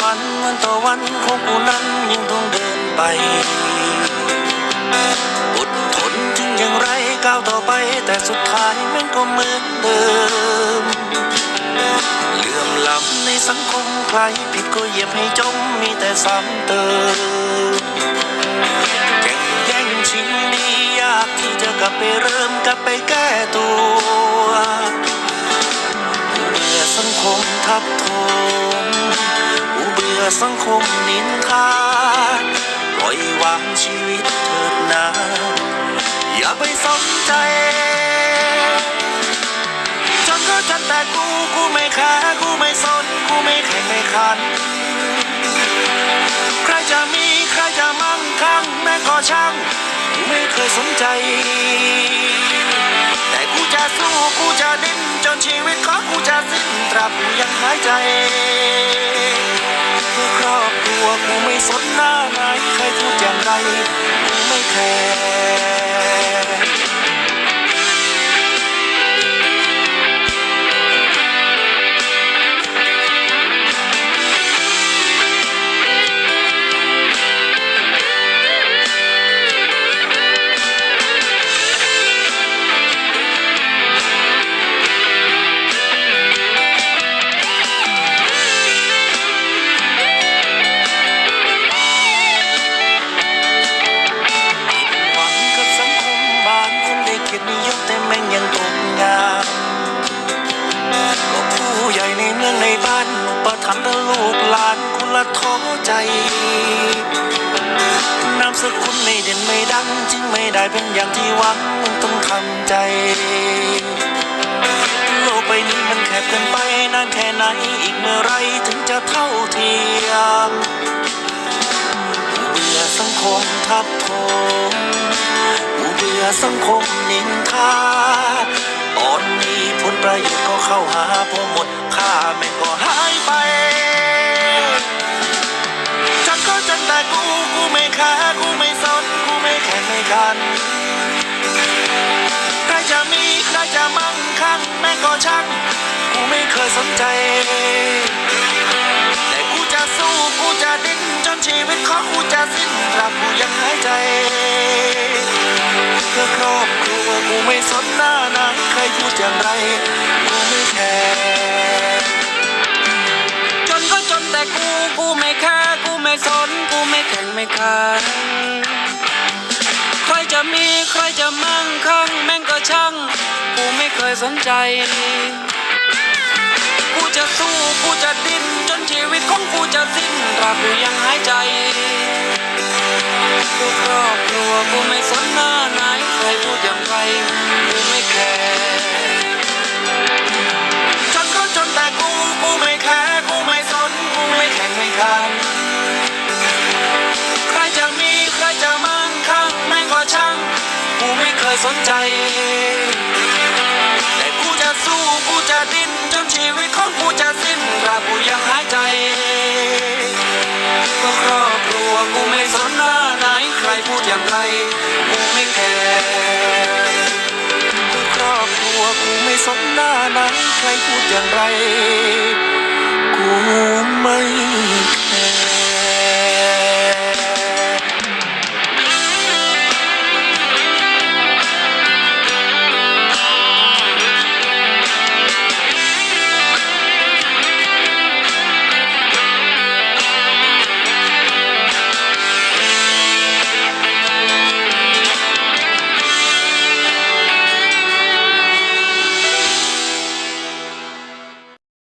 ฝันวันต่อวันของกูนั้นยังต้องเดินไปอดทนถึงอย่างไรก้าวต่อไป แต่สุดท้ายมันก็เหมือนเดิมเลื่อมล้ำในสังคมใครผิดก็เหยียบให้จมมีแต่ซ้ำเติมแข่งแย่งชิงดียากที่จะกลับไปเริ่มกลับไปแก้ตัว อสังคมนินทาปล่อยวางชีวิตเถิดนาอย่าไปสนใจฉันก็ฉันแต่กูกูไม่แคร์กูไม่สนกูไม่แข่งไม่ขัน ใครจะมีใครจะมั่งคั่งแม่ก็ช่างกูไม่เคยสนใจ แต่กูจะสู้กูจะดิ้นจนชีวิตของกูจะสิ้นตราบกูยังหายใจ สนหน้าไหนใครพูดอย่างไรไม่แคร์านอุประทับและลูกหลานคุณละท้อใจ นามสกุลไม่เด่นไม่ดังจึงไม่ได้เป็นอย่างที่หวังมึงต้องทำใจ โลกใบนี้มันแคบเกินไปนานแค่ไหนอีกเมื่อไรถึงจะเท่าเทียมเบื่อสังคมทับถมเบื่อสังคมนินทาตอนนี้ผลประโยชน์ก็เข้าหาพอหมดค่าแม่ กูไม่แค่กูไม่สนกูไม่แข่งไม่กัน ใครจะมีใครจะมั่งคั่งแม่ก็ช่างกูไม่เคยสนใจ แต่กูจะสู้กูจะดิ้นจนชีวิตของกูจะสิ้นตราบกูยังหายใจ เพื่อครอบครัวกูไม่สนหน้าหนใครพูดอย่างไรกูไม่แคร์ ขันใครจะมีใครจะมั่งคั่งแม่งก็ช่าง กูไม่เคยสนใจ กูจะสู้กูจะดิ้นจนชีวิตของกูจะสิ้นตราบกูยังหายใจ กูครอบครัวกูไม่สนหน้า ยสนใจ แต่กูจะสู้กูจะดิ้นจนชีวิตของกูจะสิ้นตรากูยังหายใจก็ครอบครัวกูไม่สนหน้าไหนใครพูดอย่างไรกูไม่แคร์ครอบครัวกูไม่สนหน้าไหนใครพูดอย่างไรกูไม่